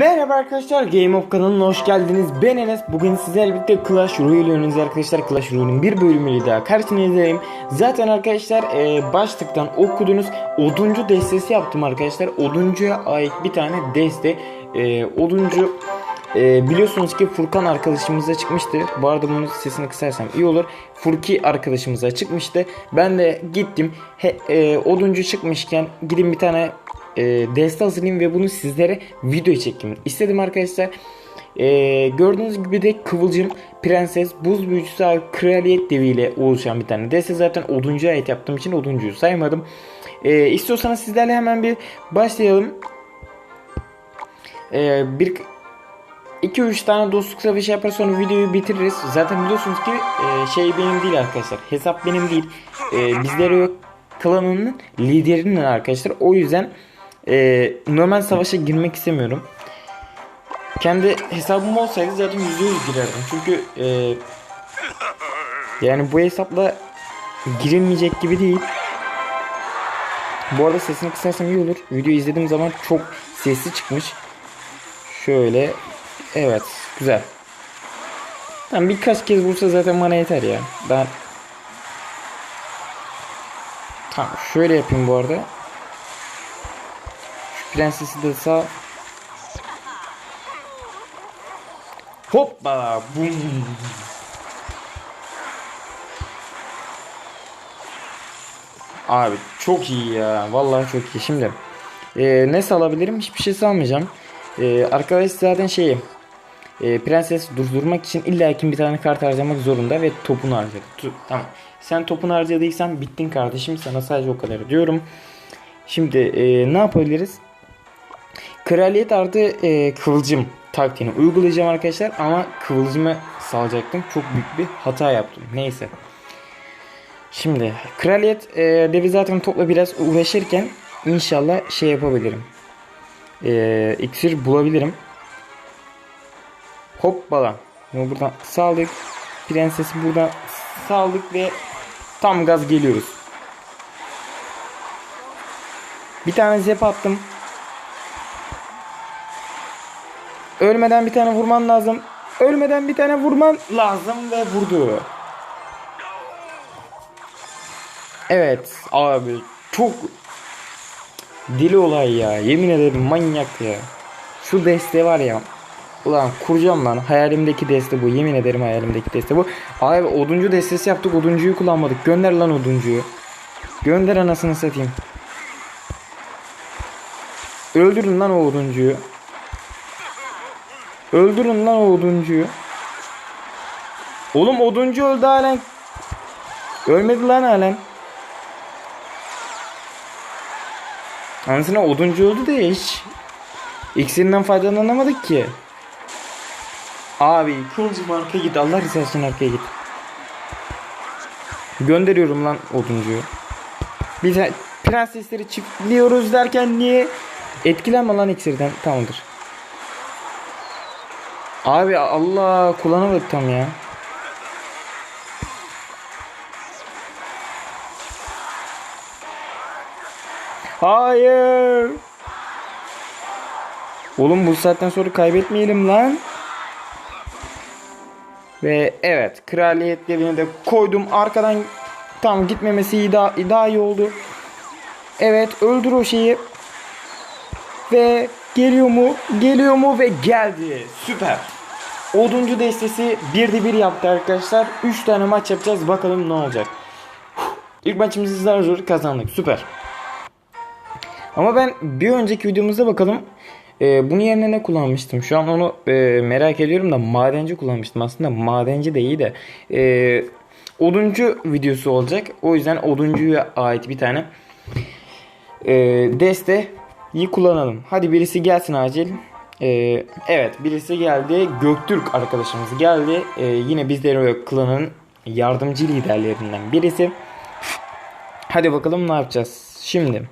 Merhaba arkadaşlar Game of kanalına hoş geldiniz. Ben Enes. Bugün sizlerle birlikte Clash Royale oynuyoruz arkadaşlar. Clash Royale'in bir bölümüyle daha karşınızdayım. Zaten arkadaşlar e, başlıktan okudunuz. Oduncu destesi yaptım arkadaşlar. Oduncuya ait bir tane deste. E, oduncu e, biliyorsunuz ki Furkan arkadaşımıza çıkmıştı. Bu arada bunun sesini kısarsam iyi olur. Furki arkadaşımıza çıkmıştı. Ben de gittim. He, e, oduncu çıkmışken gidin bir tane e, deste hazırlayayım ve bunu sizlere video çekeyim istedim arkadaşlar. E, gördüğünüz gibi de Kıvılcım, Prenses, Buz Büyücüsü, Kraliyet Devi ile oluşan bir tane deste. Zaten oduncuya ait yaptığım için oduncuyu saymadım. E, istiyorsanız sizlerle hemen bir başlayalım. E, bir 2-3 tane dostluk savaşı yapar sonra videoyu bitiririz. Zaten biliyorsunuz ki e, şey benim değil arkadaşlar. Hesap benim değil. E, bizlere yok klanının liderinin arkadaşlar. O yüzden e, normal savaşa girmek istemiyorum. Kendi hesabım olsaydı zaten %100 girerdim. Çünkü e, yani bu hesapla girilmeyecek gibi değil. Bu arada sesini kısarsam iyi olur. Video izlediğim zaman çok sesli çıkmış. Şöyle. Evet. Güzel. Tamam birkaç kez vursa zaten bana yeter ya. Ben Tamam şöyle yapayım bu arada. Prensesi de sağ. Hoppa bum. Abi çok iyi ya. Vallahi çok iyi. Şimdi e, ne salabilirim? Hiçbir şey salmayacağım. E, arkadaş zaten şeyi e, prenses durdurmak için illa ki bir tane kart harcamak zorunda ve topunu harcadı. Tu- tamam. Sen topunu harcadıysan bittin kardeşim. Sana sadece o kadar diyorum. Şimdi e, ne yapabiliriz? Kraliyet artı e, kıvılcım taktiğini uygulayacağım arkadaşlar ama kıvılcımı salacaktım. Çok büyük bir hata yaptım. Neyse. Şimdi kraliyet e, devi zaten topla biraz uğraşırken inşallah şey yapabilirim. E, iksir bulabilirim. Hoppala. Bunu buradan saldık. Prensesi buradan saldık ve tam gaz geliyoruz. Bir tane zep attım. Ölmeden bir tane vurman lazım. Ölmeden bir tane vurman lazım ve vurdu. Evet abi çok deli olay ya. Yemin ederim manyak ya. Şu deste var ya. Ulan kuracağım lan. Hayalimdeki deste bu. Yemin ederim hayalimdeki deste bu. Abi oduncu destesi yaptık. Oduncuyu kullanmadık. Gönder lan oduncuyu. Gönder anasını satayım. Öldürün lan o oduncuyu. Öldürün lan o oduncuyu. Oğlum oduncu öldü halen. Ölmedi lan halen. Anasına oduncu öldü de hiç. İksirinden faydalanamadık ki. Abi kılıcım arkaya git. Allah rızası için arkaya git. Gönderiyorum lan oduncuyu. De prensesleri çiftliyoruz derken niye? Etkilenme lan iksirden. Tamamdır. Abi Allah kullanamadık tam ya. Hayır. Oğlum bu saatten sonra kaybetmeyelim lan. Ve evet kraliyet devine de koydum. Arkadan tam gitmemesi daha, daha iyi oldu. Evet öldür o şeyi. Ve geliyor mu? Geliyor mu? Ve geldi. Süper. Oduncu destesi 1'de 1 yaptı arkadaşlar. 3 tane maç yapacağız. Bakalım ne olacak. İlk maçımızı zar zor kazandık. Süper. Ama ben bir önceki videomuzda bakalım. Ee, bunun yerine ne kullanmıştım? Şu an onu e, merak ediyorum da madenci kullanmıştım. Aslında madenci de iyi de. E, oduncu videosu olacak. O yüzden oduncuya ait bir tane e, desteyi kullanalım. Hadi birisi gelsin acil. E, evet birisi geldi. Göktürk arkadaşımız geldi. E, yine bizleri klanın yardımcı liderlerinden birisi. Hadi bakalım ne yapacağız. Şimdi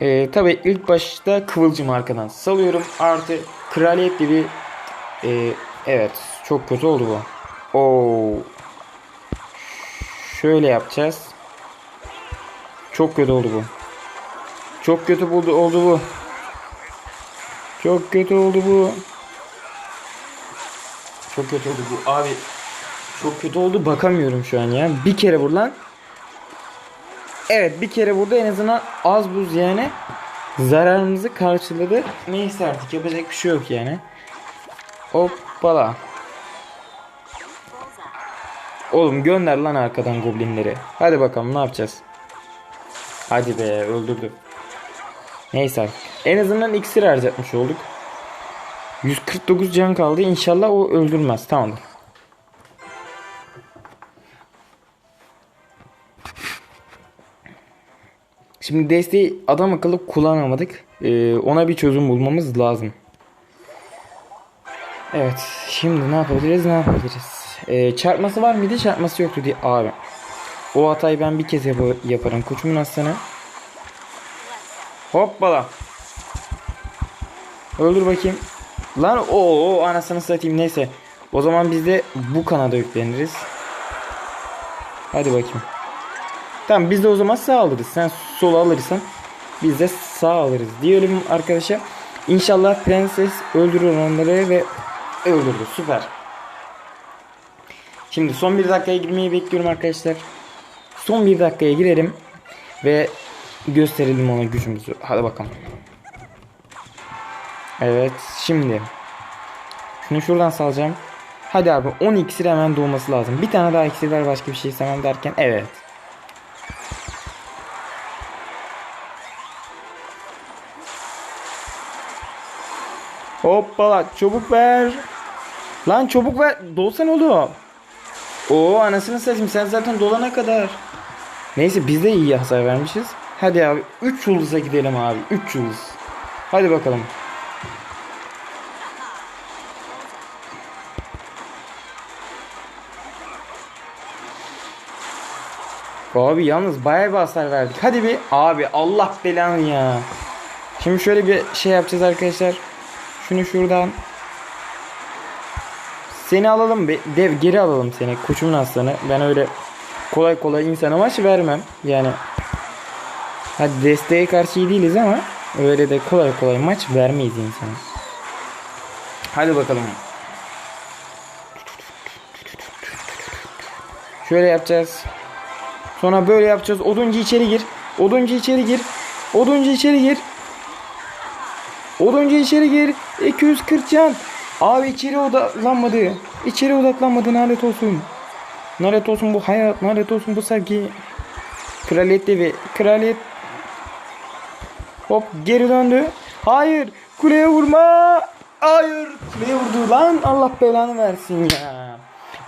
ee, tabii ilk başta kıvılcım arkadan salıyorum. Artı kraliyet gibi ee, evet çok kötü oldu bu. Oo. Şöyle yapacağız. Çok kötü oldu bu. Çok kötü buldu oldu bu. Çok kötü oldu bu. Çok kötü oldu bu abi. Çok kötü oldu bakamıyorum şu an ya. Bir kere vur lan. Evet bir kere burada en azından az buz yani zararımızı karşıladı. Neyse artık yapacak bir şey yok yani. Hoppala. Oğlum gönder lan arkadan goblinleri. Hadi bakalım ne yapacağız. Hadi be öldürdü. Neyse. En azından iksir harcatmış olduk. 149 can kaldı. İnşallah o öldürmez. Tamamdır. Şimdi desteği adam akıllı kullanamadık. Ee, ona bir çözüm bulmamız lazım. Evet. Şimdi ne yapabiliriz? Ne yapabiliriz? Ee, çarpması var mıydı? Çarpması yoktu diye. Abi. O hatayı ben bir kez yap- yaparım. Koçumun aslanı. Hoppala. Öldür bakayım. Lan o anasını satayım neyse. O zaman biz de bu kanada yükleniriz. Hadi bakayım. Tamam biz de o zaman sağ alırız. Sen sol alırsan biz de sağ alırız diyelim arkadaşa. İnşallah prenses öldürür onları ve öldürdü. Süper. Şimdi son bir dakikaya girmeyi bekliyorum arkadaşlar. Son bir dakikaya girelim ve gösterelim ona gücümüzü. Hadi bakalım. Evet şimdi şunu şuradan salacağım. Hadi abi 10 iksir hemen doğması lazım. Bir tane daha iksir ver başka bir şey istemem derken evet. Hoppala çabuk ver. Lan çabuk ver. Dolsan oğlum. Oo anasını satayım sen zaten dolana kadar. Neyse biz de iyi hasar vermişiz. Hadi abi 3 yıldıza gidelim abi. 3 yıldız. Hadi bakalım. Abi yalnız bayağı bir hasar verdik. Hadi bir abi Allah belanı ya. Şimdi şöyle bir şey yapacağız arkadaşlar. Şunu şuradan. Seni alalım bir dev geri alalım seni. Koçumun aslanı. Ben öyle kolay kolay insana maç vermem. Yani hadi desteğe karşı iyi değiliz ama öyle de kolay kolay maç vermeyiz insana. Hadi bakalım. Şöyle yapacağız. Sonra böyle yapacağız. Oduncu içeri gir. Oduncu içeri gir. Oduncu içeri gir. Oduncu içeri gir. 240 can. Abi içeri odaklanmadı. İçeri odaklanmadı. Nalet olsun. Nalet olsun bu hayat. Nalet olsun bu sevgi. Kraliyet devi. Kraliyet. Hop geri döndü. Hayır. Kuleye vurma. Hayır. Kuleye vurdu lan. Allah belanı versin ya.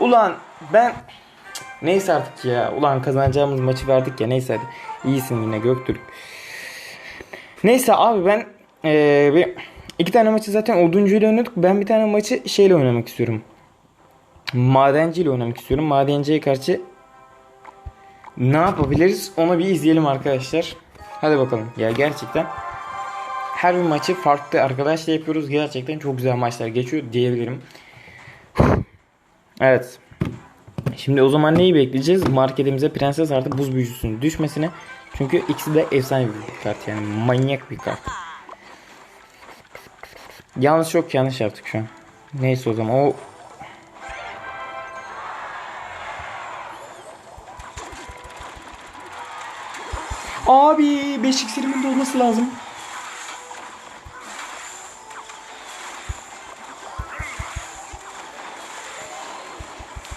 Ulan ben Neyse artık ya. Ulan kazanacağımız maçı verdik ya. Neyse hadi. İyisin yine Göktürk. Neyse abi ben ee, bir iki tane maçı zaten oduncuyla oynadık. Ben bir tane maçı şeyle oynamak istiyorum. Madenciyle oynamak istiyorum. Madenciye karşı ne yapabiliriz? Onu bir izleyelim arkadaşlar. Hadi bakalım. Ya gerçekten her bir maçı farklı arkadaşla yapıyoruz. Gerçekten çok güzel maçlar geçiyor diyebilirim. Evet. Şimdi o zaman neyi bekleyeceğiz? Marketimize prenses artı buz büyücüsünün düşmesine. Çünkü ikisi de efsane bir kart yani manyak bir kart. Yalnız çok yanlış yaptık şu an. Neyse o zaman o Abi 5 iksirimin de olması lazım.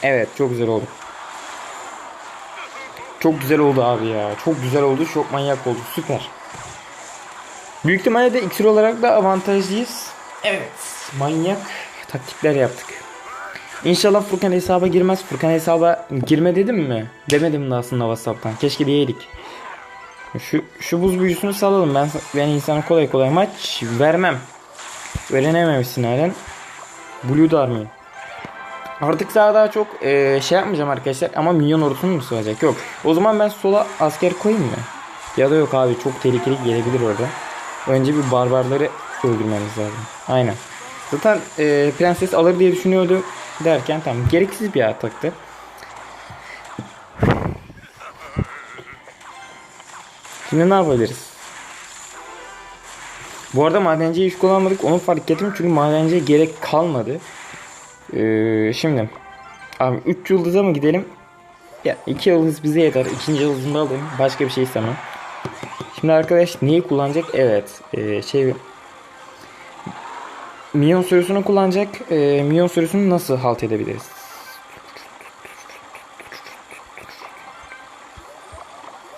Evet çok güzel oldu. Çok güzel oldu abi ya. Çok güzel oldu. Çok manyak oldu. Süper. Büyük ihtimalle de iksir olarak da avantajlıyız. Evet. Manyak taktikler yaptık. İnşallah Furkan hesaba girmez. Furkan hesaba girme dedim mi? Demedim de aslında WhatsApp'tan. Keşke diyeydik. Şu, şu buz büyüsünü salalım. Ben, ben insana kolay kolay maç vermem. Öğrenememişsin halen. Blue Darmy. Artık daha daha çok e, şey yapmayacağım arkadaşlar ama minyon ordusunu mu sığacak? Yok. O zaman ben sola asker koyayım mı? Ya da yok abi çok tehlikeli gelebilir orada. Önce bir barbarları öldürmemiz lazım. Aynen. Zaten e, prenses alır diye düşünüyordu derken tamam gereksiz bir ataktı. Şimdi ne yapabiliriz? Bu arada madenciyi hiç kullanmadık. Onu fark ettim çünkü madenciye gerek kalmadı. Ee, şimdi abi 3 yıldıza mı gidelim? Ya 2 yıldız bize yeter. İkinci yıldızını da alayım. Başka bir şey istemem. Şimdi arkadaş neyi kullanacak? Evet. ee, şey Minyon sürüsünü kullanacak. Ee, Minyon sürüsünü nasıl halt edebiliriz?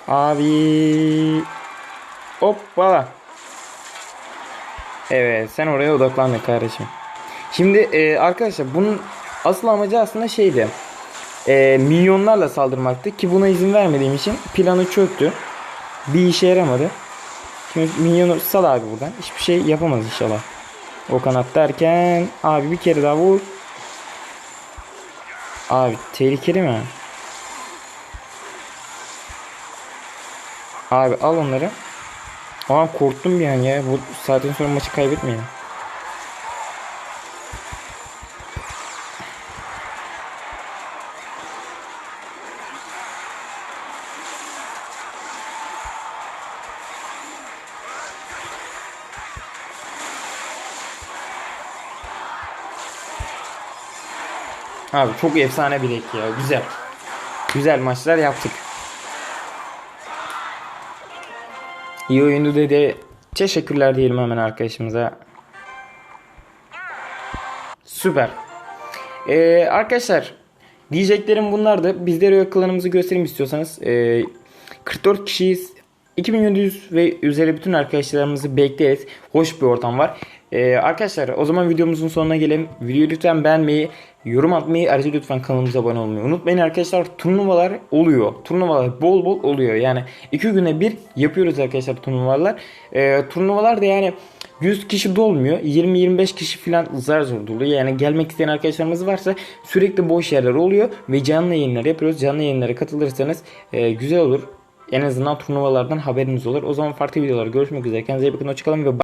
Abi Hoppala. Evet sen oraya odaklandın kardeşim. Şimdi e, arkadaşlar bunun asıl amacı aslında şeydi. E, milyonlarla saldırmaktı ki buna izin vermediğim için planı çöktü. Bir işe yaramadı. Şimdi milyonu sal abi buradan. Hiçbir şey yapamaz inşallah. O kanat derken abi bir kere daha vur. Abi tehlikeli mi? Abi al onları. Aa korktum bir an ya. Bu saatten sonra maçı kaybetmeyelim. Abi çok efsane bir ek ya. Güzel. Güzel maçlar yaptık. İyi oyundu dedi. Teşekkürler diyelim hemen arkadaşımıza. Süper. Ee, arkadaşlar diyeceklerim bunlardı. Bizlere yakılarımızı göstereyim istiyorsanız. Ee, 44 kişiyiz. 2700 ve üzeri bütün arkadaşlarımızı bekleriz. Hoş bir ortam var. Ee, arkadaşlar o zaman videomuzun sonuna gelelim. Videoyu lütfen beğenmeyi, yorum atmayı, ayrıca lütfen kanalımıza abone olmayı unutmayın arkadaşlar. Turnuvalar oluyor. Turnuvalar bol bol oluyor. Yani iki güne bir yapıyoruz arkadaşlar turnuvalar. Ee, turnuvalar da yani 100 kişi dolmuyor. 20-25 kişi falan zar zor doluyor. Yani gelmek isteyen arkadaşlarımız varsa sürekli boş yerler oluyor ve canlı yayınlar yapıyoruz. Canlı yayınlara katılırsanız e, güzel olur. En azından turnuvalardan haberiniz olur. O zaman farklı videolar görüşmek üzere. Kendinize iyi bakın. Hoşçakalın ve